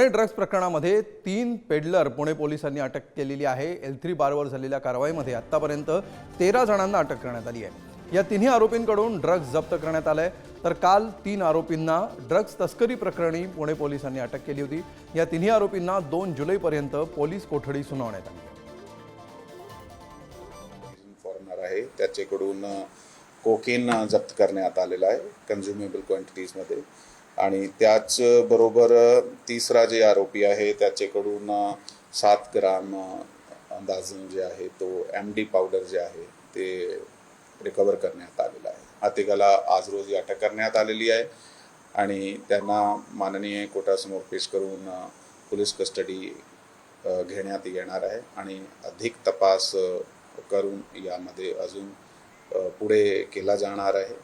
Pune drugs प्रकरणामध्ये तीन peddler Pune पोलिसांनी अटक केलेली आहे. एल थ्री बारवर झालेल्या कारवाईमध्ये आत्तापर्यंत तेरा जणांना अटक करण्यात आली आहे. या तिन्ही आरोपींकडून ड्रग्ज जप्त करण्यात आलंय. तर काल तीन आरोपींना ड्रग्ज तस्करी प्रकरणी पुणे पोलिसांनी अटक केली होती. या तिन्ही आरोपींना दोन जुलैपर्यंत पोलीस कोठडी सुनावण्यात आली. फॉरेनर आहे. त्याच्याकडून कोकेन जप्त करण्यात आलेला आहे. कन्झ्युमेबल क्वांटिटीजमध्ये आणि त्याचबरोबर तिसरा जे आरोपी आहे त्याच्याकडून सात ग्राम अंदाजन जे आहे तो एम डी पावडर जे आहे ते रिकवर करण्यात आलेला आहे. आतिकाला आज रोजी अटक करण्यात आलेली आहे आणि त्यांना माननीय कोर्टासमोर पेश करून पोलीस कस्टडी घेण्यात येणार आहे आणि अधिक तपास करून यामध्ये अजून पुढे केला जाणार आहे.